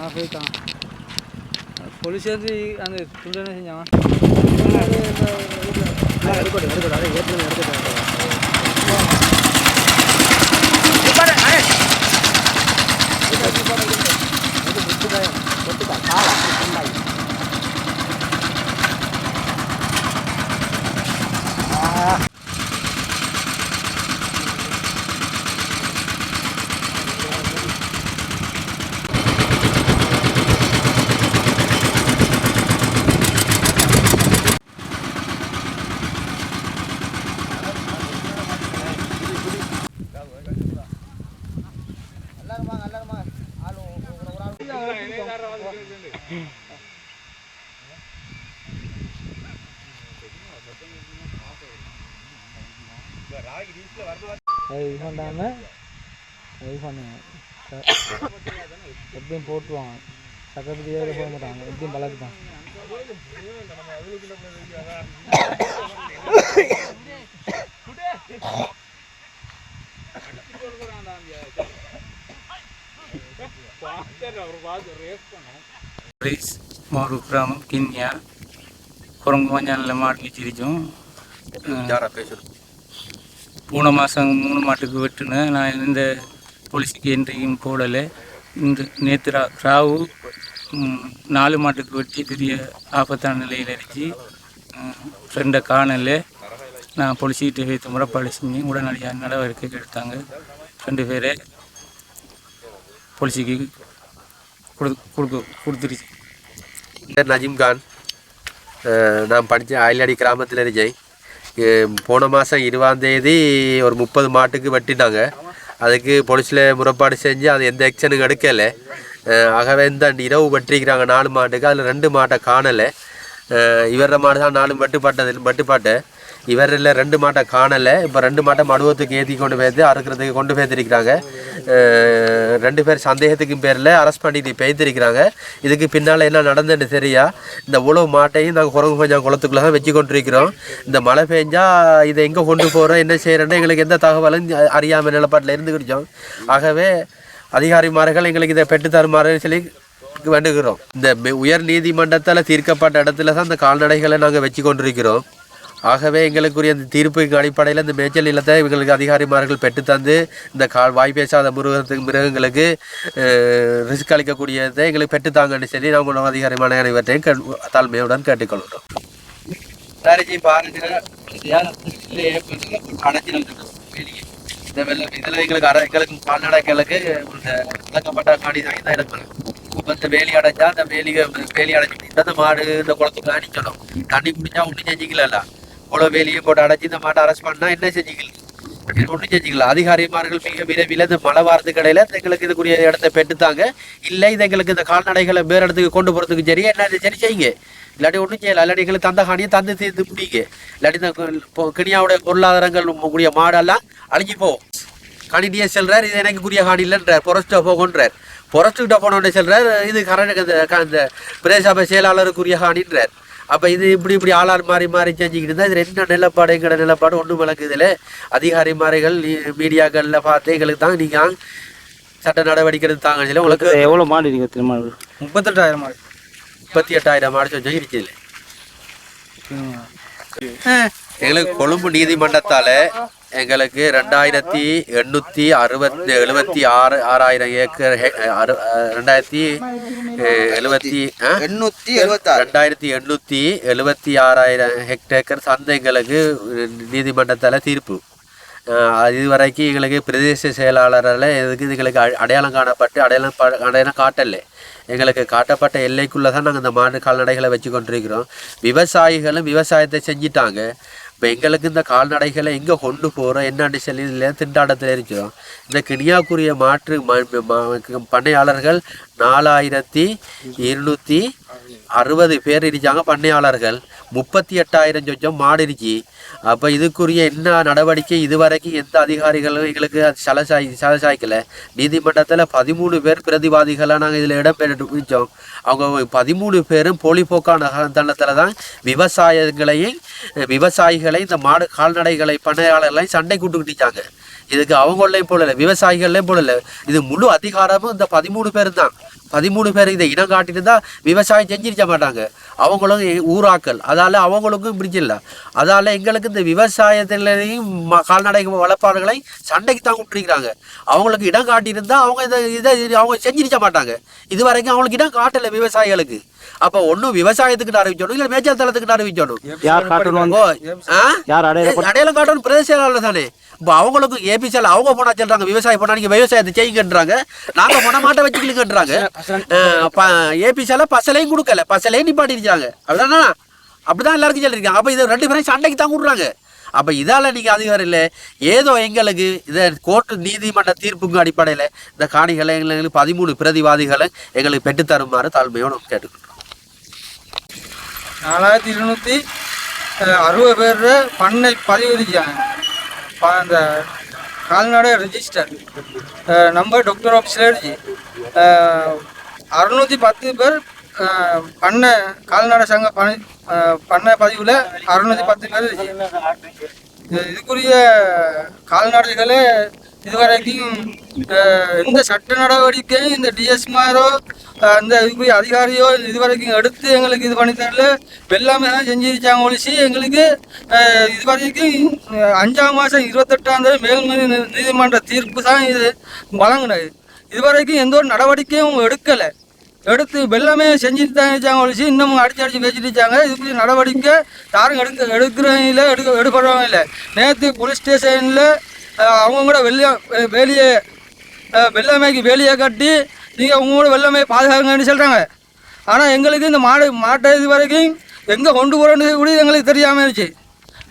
ஆ போயிட்டான். போலீஸ் சேர்ந்து அந்த துண்டு என்ன செஞ்சான் எடுக்கட்டும் எடுக்கட்டும். அதை ஏற்கனவே எடுக்கட்டும். அது இது பண்ணாமல் இது பண்ணுவேன் எப்படியும் போட்டுருவாங்க சக்கரப்பதியாக போக மாட்டாங்க எப்படியும் பழகுதான் ప్రైస్ మా గ్రామం కిన్యా குரங்குமஞ்சானில் மாடு பேசுகிறோம் மூணு மாதம் மூணு மாட்டுக்கு வெட்டினேன். நான் இந்த போலீஸுக்கு என்றையும் போடலை. இந்த நேற்று ராவு நாலு மாட்டுக்கு வெட்டி பெரிய ஆபத்தான நிலையில் இருந்துச்சு ஃப்ரெண்டை காணலை. நான் பொலிசிக்கிட்ட வைத்து முறைப்பாடு செஞ்சு உடனடியாக நடவடிக்கை எடுத்தாங்க. ரெண்டு பேரை பொலிசிக்கு கொடு கொடுக்கு கொடுத்துருச்சு. பேர் நஜீம் கான் நான் படித்த ஆயிலாடி கிராமத்தில் இருக்கேன். போன மாதம் இருபதாந்தேதி ஒரு முப்பது மாட்டுக்கு வெட்டினாங்க அதுக்கு போலீஸில் முறைப்பாடு செஞ்சு அது எந்த ஆக்ஷனும் எடுக்கலை. ஆகவே இந்த இரவு வெட்டிருக்கிறாங்க நாலு மாட்டுக்கு. அதில் ரெண்டு மாட்டை காணலை. இவர மாடு தான் நாலு வெட்டுப்பாட்டது வெட்டுப்பாட்டை இவரில் ரெண்டு மாட்டை காணலை. இப்போ ரெண்டு மாட்டை மடுவத்துக்கு ஏற்றி கொண்டு போய்த்து அறுக்கிறதுக்கு கொண்டு போய்த்திருக்கிறாங்க ரெண்டு பேர் சந்தேகத்துக்கும் பேரில் அரெஸ்ட் பண்ணிட்டு பெய்திருக்கிறாங்க இதுக்கு பின்னால் என்ன நடந்ததுன்னு தெரியா? இந்த உழவு மாட்டையும் நாங்கள் குரங்கு கொஞ்சம் குளத்துக்குள்ளே தான் வச்சு கொண்டிருக்கிறோம். இந்த மழை பெஞ்சால் இதை எங்கே கொண்டு போகிறோம் என்ன செய்கிறோன்னு எங்களுக்கு எந்த தகவலும் அறியாமல் நிலப்பாட்டில் இருந்துக்கிட்டோம் ஆகவே அதிகாரிமார்கள் எங்களுக்கு இதை பெற்று தருமாறுன்னு சொல்லி வேண்டுகிறோம். இந்த உயர் நீதிமன்றத்தால் தீர்க்கப்பட்ட இடத்துல தான் இந்த கால்நடைகளை நாங்கள் வச்சு கொண்டிருக்கிறோம். ஆகவே எங்களுக்குரிய அந்த தீர்ப்புக்கு அடிப்படையில் இந்த மேய்ச்சல் நிலத்தை இவங்களுக்கு அதிகாரிமார்கள் பெற்று தந்து இந்த கால் வாய் பேசாத மிருகத்துக்கு மிருகங்களுக்கு ரிஸ்க் அளிக்கக்கூடியதை எங்களுக்கு பெற்றுத்தாங்கன்னு சொல்லி நான் உணவு அதிகாரிமான அனைவற்றையும் கண் தாழ்மையுடன் கேட்டுக்கொள்கிறோம். சரிஜி இந்த வெள்ளம் இதில் எங்களுக்கு அரை எங்களுக்கு கால்நடைகளுக்கு இந்த விளக்கப்பட்ட காணி தான் எடுக்கணும் இப்போ இந்த வேலி அடைஞ்சா அந்த வேலி வேலி அடைஞ்சி இந்த மாடு இந்த குளத்துக்கு அடிக்கணும். தண்ணி குடிச்சா ஒன்றும் செஞ்சுக்கல இவ்வளோ வேலியை போட்டு அடைச்சி இந்த மாட்டை அரெஸ்ட் பண்ணால் என்ன செஞ்சுக்கலாம் ஒன்றும் செஞ்சுக்கலாம் அதிகாரிமார்கள் மிக விரைவில் இந்த மழை வாரத்து கடையில் எங்களுக்கு இதுக்குரிய இடத்த பெற்றுத்தாங்க. இல்லை இது எங்களுக்கு இந்த கால்நடைகளை வேறு இடத்துக்கு கொண்டு போகிறதுக்கு சரி என்ன சரி செய்யுங்க. இல்லாட்டி ஒன்றும் செய்யலாம் இல்லாட்டி எங்களுக்கு தந்த காணியை தந்து தீர்த்து முடிங்க இல்லாட்டி இந்த கு- கிணியாவுடைய பொருளாதாரங்கள் கூடிய மாடெல்லாம் அழிஞ்சு போகும். கணினியை செல்றார் இது எனக்கு குறிய காணி இல்லைன்றார். பொரஸ்ட்டை போகன்றார் போன போனோடனே செல்றார் இது கரண்ட் அந்த பிரதேச இந்த பிரதேசபை செயலாளருக்குரிய காணின்றார். அப்போ இது இப்படி இப்படி ஆளார் மாறி மாறி செஞ்சுக்கிட்டு இருந்தால் இது என்ன நிலப்பாடு எங்கட நிலப்பாடு ஒன்றும் விளக்குதில்ல அதிகாரி மாறிகள் மீடியாக்களில் பார்த்து எங்களுக்கு தான் நீங்கள் சட்ட நடவடிக்கை எடுத்தாங்கன்னு சொல்லி உங்களுக்கு எவ்வளோ மாடு இருக்கு தெரியுமா? முப்பத்தெட்டாயிரம் மாடு. முப்பத்தி எட்டாயிரம் மாடு சொல்லி இருக்குது எங்களுக்கு கொழும்பு நீதிமன்றத்தால எங்களுக்கு ரெண்டாயிரத்தி எண்ணூத்தி அறுபத்தி எழுபத்தி ஆறு ஆறாயிரம் ஏக்கர் ரெண்டாயிரத்தி எழுபத்தி? எண்ணூற்றி எழுபத்தாறு ரெண்டாயிரத்தி எண்ணூத்தி எழுபத்தி ஆறாயிரம் ஹெக்டேக்கர் சந்தை எங்களுக்கு நீதிமன்றத்தால தீர்ப்பு. இதுவரைக்கும் எங்களுக்கு பிரதேச செயலாளரால் எதுக்கு எங்களுக்கு அடையாளம் காணப்பட்டு அடையாளம் அடையாளம் காட்டலை. எங்களுக்கு காட்டப்பட்ட எல்லைக்குள்ளே தான் நாங்கள் இந்த மாடு கால்நடைகளை வச்சு கொண்டிருக்கிறோம் விவசாயிகளும் விவசாயத்தை செஞ்சிட்டாங்க. இப்போ எங்களுக்கு இந்த கால்நடைகளை எங்கே கொண்டு போகிறோம் என்னன்னு சொல்லி இதில் திண்டாட்டத்தில் இருக்கிறோம் இந்த கிணியாக்குரிய மாற்று பண்ணையாளர்கள் நாலாயிரத்தி இருநூற்றி அறுபது பேர் இருக்காங்க பண்ணையாளர்கள். முப்பத்தி எட்டாயிரம் சொச்சம் மாடு இருக்கு அப்போ இதுக்குரிய என்ன நடவடிக்கை இதுவரைக்கும் எந்த அதிகாரிகளும் எங்களுக்கு அது சலசாய் சலசாய்க்கலை. நீதிமன்றத்தில் பதிமூணு பேர் பிரதிவாதிகளாக நாங்கள் இதில் இடம்பெற்றோம் அவங்க பதிமூணு பேரும் போலிப்போக்கான தண்டத்தில் தான் விவசாயங்களையும் விவசாயிகளை இந்த மாடு கால்நடைகளை பண்ணையாளர்களையும் சண்டை கூட்டுக்கிட்டாங்க இதுக்கு அவங்களையும் போடலை விவசாயிகள்லையும் போடலை இது முழு அதிகாரமும் இந்த பதிமூணு பேர் தான் பதிமூணு பேர் இதை இனம் காட்டிட்டு தான் விவசாயம் செஞ்சிருக்க மாட்டாங்க. அவங்களும் ஊராக்கள். அதால் அவங்களுக்கும் பிடிச்சில்ல அதால் எங்களுக்கு இந்த விவசாயத்திலையும் ம- கால்நடை வளர்ப்பாளர்களை சண்டைக்கு தான் கூப்பிட்டுருக்கிறாங்க அவங்களுக்கு இடம் காட்டியிருந்தால் அவங்க இதை இதை அவங்க செஞ்சிருக்க மாட்டாங்க. இது வரைக்கும் அவங்களுக்கு இடம் காட்டலை விவசாயிகளுக்கு. அப்போ ஒன்றும் விவசாயத்துக்கு அறிவிச்சோணும் இல்லை மேய்ச்சல் தளத்துக்கு அறிவிச்சோணும் யார் காட்டணும் ஓ ஆ? யார் அடையாள அடையாளம் காட்டணும் பிரதேச தானே. இப்போ அவங்களுக்கு ஏபிசியில் அவங்க போனா சொல்றாங்க விவசாயம் போனா நீங்க விவசாயத்தை செய்யுங்கன்றாங்க. நாங்க போன மாட்டை வச்சுக்கலுங்கன்றாங்க ஏபிசியில் பசலையும் கொடுக்கல பசலையும் நிப்பாட்டிருச்சாங்க அப்படிதானா? அப்படிதான் எல்லாருக்கும் சொல்லியிருக்காங்க. அப்போ இது ரெண்டு பேரும் சண்டைக்கு தான் கொடுறாங்க. அப்போ இதால் நீங்கள் அதிகாரம் இல்லை. ஏதோ எங்களுக்கு இதை கோர்ட்டு நீதிமன்ற தீர்ப்புக்கு அடிப்படையில் இந்த காணிகளை எங்களுக்கு பதிமூணு பிரதிவாதிகளை எங்களுக்கு பெற்றுத் தருமாறு தாழ்மையோடு கேட்டுக்கொள்கிறோம். நாலாயிரத்தி இருநூற்றி அறுபது பேர் பண்ணை பதிவு செஞ்சாங்க ப- அந்த கால்நடை ரிஜிஸ்டர் நம்பர் டாக்டர் ஆஃபீஸில் இருந்துச்சு அறுநூற்றி பத்து பேர் பண்ணை கால்நடை சங்க பணி பண்ணை பதிவில் அறுநூற்றி பத்து பேர் இதுக்குரிய கால்நடைகளே இதுவரைக்கும் எந்த சட்ட நடவடிக்கையும் இந்த டிஎஸ்மாரோ அந்த இதுக்குரிய அதிகாரியோ இதுவரைக்கும் எடுத்து எங்களுக்கு இது பண்ணி தரல. எல்லாமே தான் செஞ்சிருச்சாங்க ஒழிச்சு எங்களுக்கு இதுவரைக்கும் அஞ்சாம் மாதம் இருபத்தெட்டாம் தேதி மேல்முறை நீதிமன்ற தீர்ப்பு தான் இது வழங்கினது. இதுவரைக்கும் எந்த ஒரு நடவடிக்கையும் எடுக்கலை. எடுத்து வெள்ளமே செஞ்சுட்டு தான் இருக்காங்க ஒழிச்சு இன்னமும் அடிச்சு அடிச்சு வச்சுட்டு இருக்காங்க. நடவடிக்கை யாரும் எடுக்க எடுக்கிறவங்க இல்லை எடுக்க எடுக்கிறவங்க இல்லை. நேற்று போலீஸ் ஸ்டேஷனில் அவங்க கூட வெளியே வேலியை வெள்ளமைக்கு வேலியை கட்டி நீங்கள் அவங்க கூட வெள்ளமே பாதுகாங்கன்னு சொல்கிறாங்க ஆனால் எங்களுக்கு இந்த மாடு மாட்டை இது வரைக்கும் எங்கே கொண்டு போகிறோன்னு கூட எங்களுக்கு தெரியாமல் இருந்துச்சு.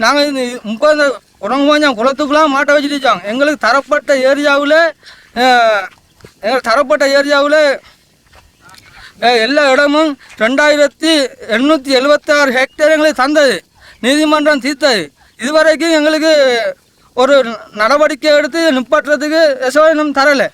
நாங்கள் இந்த முப்பது உணவுமாஞ்சம் குளத்துக்குலாம் மாட்டை வச்சுட்டுச்சோம் எங்களுக்கு தரப்பட்ட ஏரியாவில் எங்களுக்கு தரப்பட்ட ஏரியாவில் எல்லா இடமும் ரெண்டாயிரத்தி எண்ணூற்றி எழுபத்தாறு ஹெக்டேர் எங்களுக்கு தந்தது. நீதிமன்றம் தீர்த்தது. இதுவரைக்கும் எங்களுக்கு ஒரு நடவடிக்கை எடுத்து நிப்பாட்டுறதுக்கு இன்னும் தரலை.